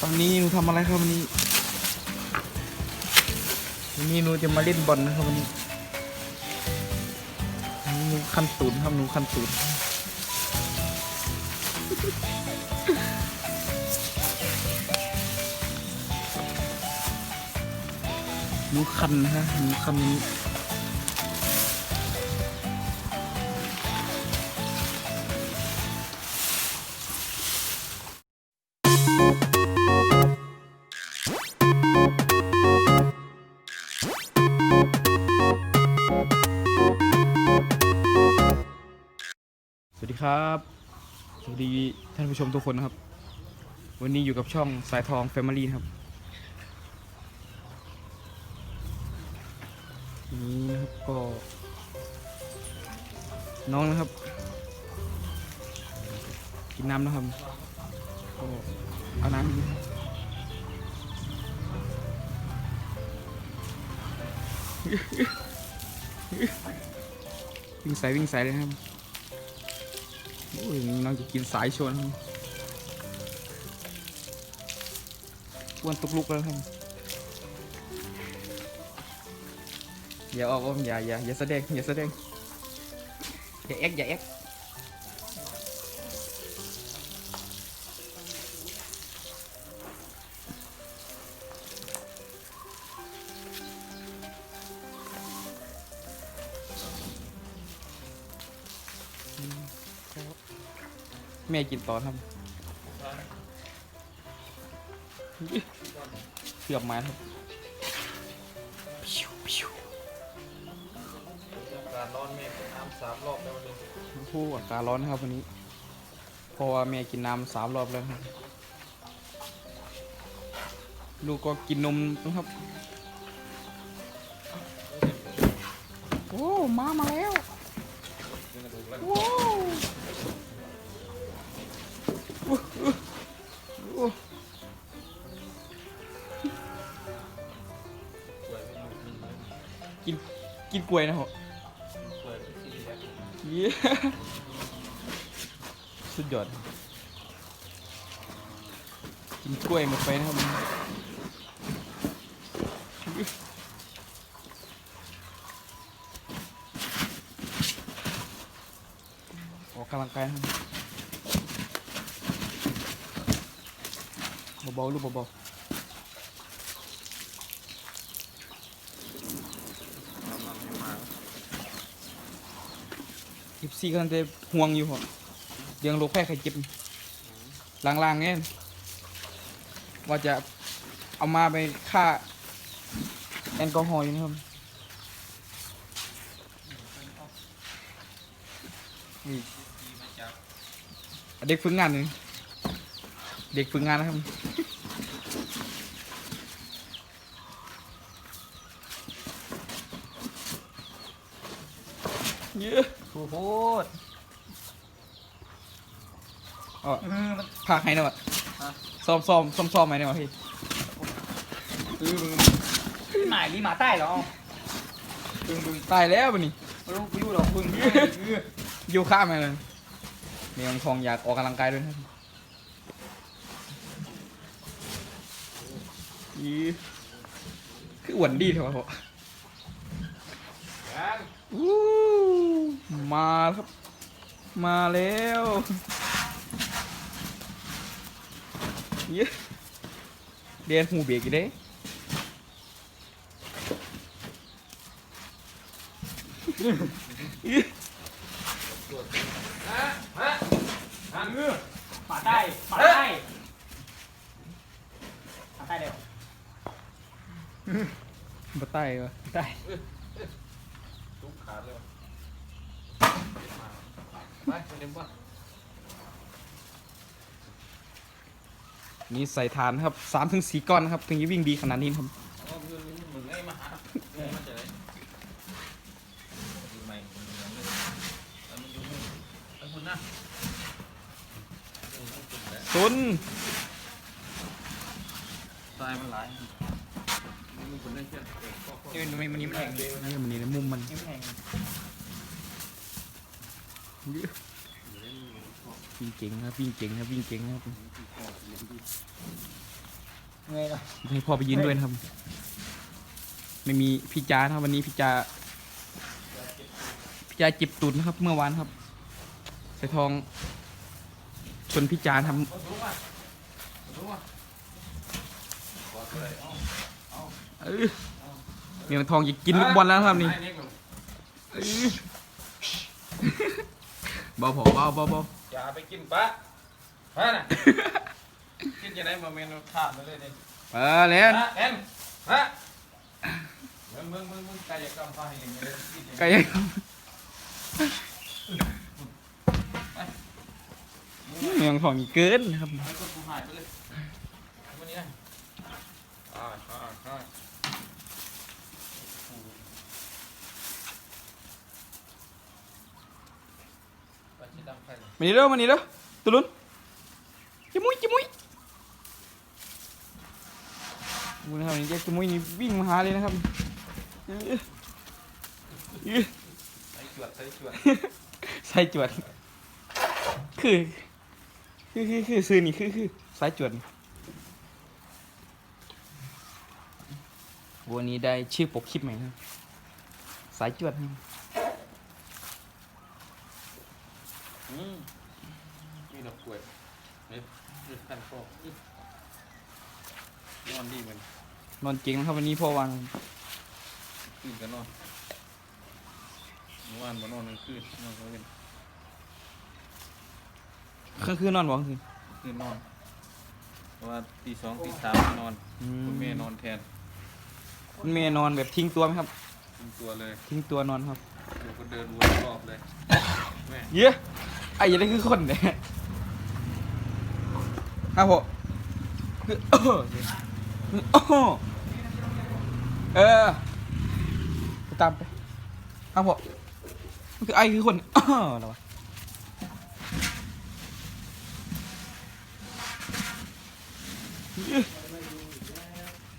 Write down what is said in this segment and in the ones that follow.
ตอนนี้หนูทำอะไรครับวันนี้วันนี้หนูจะมาเล่นบอลนะครับวันนี้หนูคันตูนครับหนูคันตูนหนูคันนะฮะหนูคันนี้ สวัสดีครับ สวัสดีท่านผู้ชมทุกคนนะครับ วันนี้อยู่กับช่องสายทอง Family นะครับ นี่นะครับก็ น้องนะครับ กินน้ำนะครับ ก็เอาน้ำกินวิ่งใส่วิ่งใส่เลยนะครับ อ้ยน้องจะกินสายชนครับอ้วนตุกลุกแล้วครับอย่าออกอ้อมอย่าอย่าอย่าแสดงอย่าแสดงอย่าแอคอย่าแอค แม่กินต่อครับเสือบมาครับพิวพิวการร้อนเมฆน้ำสามรอบแล้ววันนี้โอ้โหอากาศร้อนนะครับวันนี้เพราะว่าแม่กินน้ำสามรอบแล้วครับลูกก็กินนมนะครับ โอ้ มามาแล้ว โอ้ กินกินกล้วยนะเหรอสวยไม่สีแดงเย้สุดยอด กินกล้วยหมดไปนะครับออกกำลังกายนะครับ เบาๆลูกเบาน้ำมันไม่มาๆยิบซี่กำลังจะห่วงอยู่เหรอเรื่องโรคแพร่ไข้เจ็บลางๆเนี่ยว่าจะเอามาไปฆ่าแอลกอฮอล์อยู่นะครับนี่เด็กฝึกงานนี่ เด็กฝึกงานนะครับ เยอะทูโพดอ๋อพากให้หน่อยซ้อมซ้อมซ้อมซ้อมไหมเนี่ยวะพี่คือมึงหมายนี่หมาใต้เหรอบึงบึงตายแล้วบันนี้ไม่รู้กูอยู่หรอกมึงคือโยูข้ามมาเลยเมียงทองอยากออกกำลังกายด้วยนะครับ อีคืออ้วนดีเถอะพ่ออู้มาแล้วครับ มาแล้วเย้เรียนหูเบรกอีกเด้หันมือหมาใต้หมาใต้หมาใต้เร็ว มาใต้วะใต้ทุกขาดเลยวะไปไปเดี๋ยวป่ะนี่ใส่ฐานครับสามถึงสี่ก้อนนะครับ ถึงจะวิ่งดีขนาดนี้ครับอ๋อมึงมึงไอ้มาหาเออมาเจอเลยดูใหม่มึงยังไม่แล้วมึงดูมึงไอ้คุณนะมึงต้องจุดแล้วซุนทรายมันหลายมึงค นได้เช่นเออก็ก็เดี๋ยวมันมันนี้มันแหงเดี๋ยนี่มันนี่ในมุมมันนี้มันแหงวิ่งเก่งครับวิ่งเก่งครับวิ่งเก่งครับเงยละให้พ่อไปยืนด้วยครับ ไม่มีพี่จ้านะครับวันนี้พี่จ้าพี่จ้าจ็บตุดนะครับ เมื่อวานครับใส่ทองชนพี่จ้าทำ เออเมียงทองอยากกินลูกบอลแล้วนะครับนี่ไอ้เล็กหนูเออเบาพอเบาเบาเบาอย่าไปกินปะฮะน่ะกินจะได้มาเมนูขาดมาเลยนี่เออเล่นฮะเอ็นฮะมึงมึงมึงมึงกายกรรมฟ้าให้ยังไงเลยกินอย่างไก่นี้เมียงทองนี่เกินนะครับให้คนกูหายไปเลยวันนี้นะอ่าอ่าอ่าไปชิดดำใครเลย มานี่เด้อมานี่เด้อตุลุนจิมุยจิมุยดูนะครับนี่เจ๊จิมุยนี่วิ่งมาหาเลยนะครับเออเออใส่จวดใส่จวดสายจวดคือคือคือคือซื้อนี่คือคือสายจวดวันนี้ได้ชื่อปกคลิปใหม่ครับสายจวดนี่ อืมมีดอกกล้วยเม็ดเม็ดพันฟอกอื้อนอนดีเหมือนนอนเก่งนะครับวันนี้พ่อวางคืนกันนอนเมื่อวานมานอนกลางคืนนอนกลางคืนคืนคืนนอนบ่คืนคืนนอนเพราะว่าตีสองตีสามนอนคุณแม่นอนแทนคุณเมย์นอนแบบทิ้งตัวไหมครับ ทิ้งตัวเลยทิ้งตัวนอนครับเดี๋ยวก็เดินวนรอบเลยแม่เยอะ ไอ้ยังได้คือคนเนี่ยครับผมคือโอ้โหโอ้โหเออไปตามไปครับผมคือไอ้คือคนอ้าวอะไรวะเย้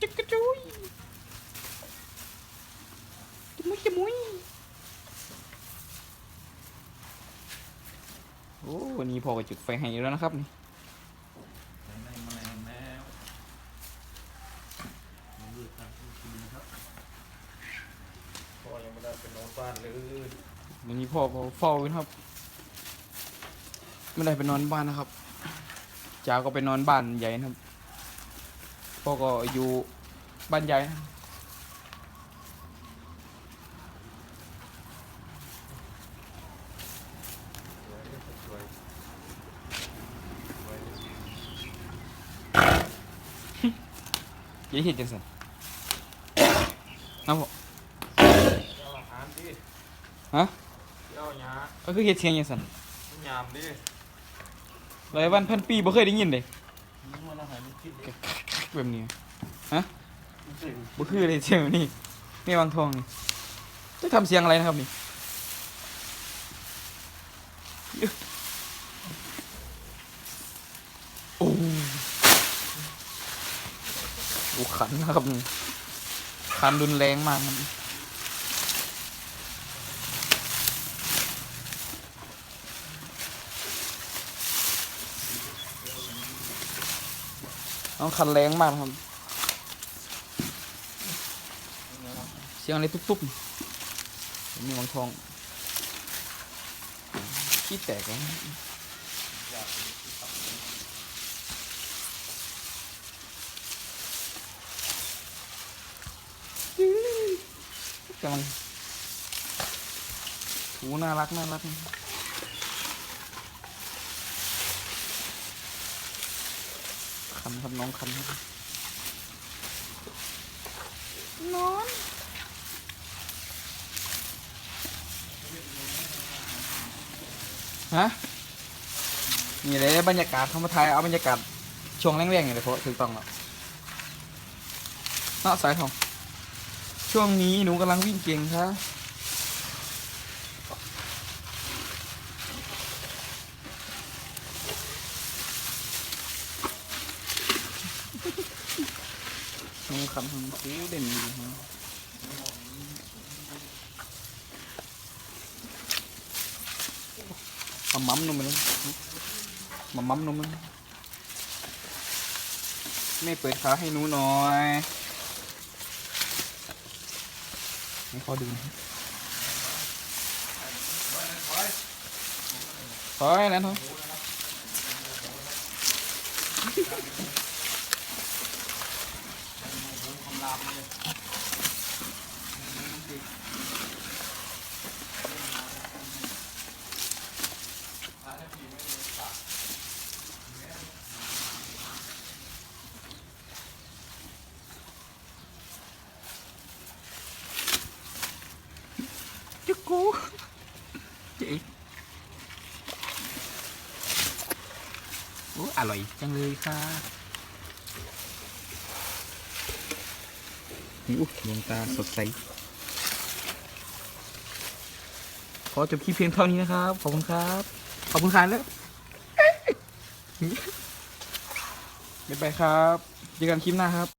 จิ๊กกระจุยจมุยจมุย โอ้วันนี้พอก็ จุดไฟให้แล้วนะครับนี่ในมาแล้วแล้วมาดูทางที่กินนะครับพ่อยังไม่ได้ไปนอนบ้านเลยวันนี้พ่อก็เฝ้าอยู่นะครับ ไม่ได้ไปนอนบ้านนะครับจ๋าก็ไปนอนบ้านใหญ่นะครับพ่อก็อยู่บ้านใหญ่นะครับ สวยสวยสวย อยังเห็นจังสันนะพ่เอาอาหารดิฮะเอาหยาก็คือเห็ดเสียงจังสันหยามดิหลายวันพันปีบ่เคยได้ยินเลยนี่มันอาหารมันคิดด็กแบบนี้ฮะบ่คือเลยเสียงแบบนี้นี่วางทองนี่จะทำเสียงอะไรนะครับนี่โอ้โห ขันนะครับขันรุนแรงมากครับน้องขันแรงมากครับ เสียงอะไรตุ๊บๆนี่วางทองขี้แตกแล้ว กำลังถูน่ารักน่ารักคันครับน้องคันครับนอนฮะนี่เลยบรรยากาศเขามาถ่ายเอาบรรยากาศช่วงแรงๆอย่างเลยเพราะถูกต้องแล้วเนาะสายทอง ช่วงนี้หนูกำลังวิ่งเก่งค่ะน้องคำของคูเด่นดีฮะเอามั่มนมเลยมามั่มนมมันไม่เปิดขาให้หนูหน่อย นี่ขอดูหน่อยถอยนั่นถอยจุกกูเจ๊ โอ้อร่อยจังเลยค่ะนี่อุ๊ยดวงตาสดใส ขอจบคลิปเพียงเท่านี้นะครับ ขอบคุณครับ ขอบคุณครับแล้วบ๊ายบายครับ เจอกันคลิปหน้าครับ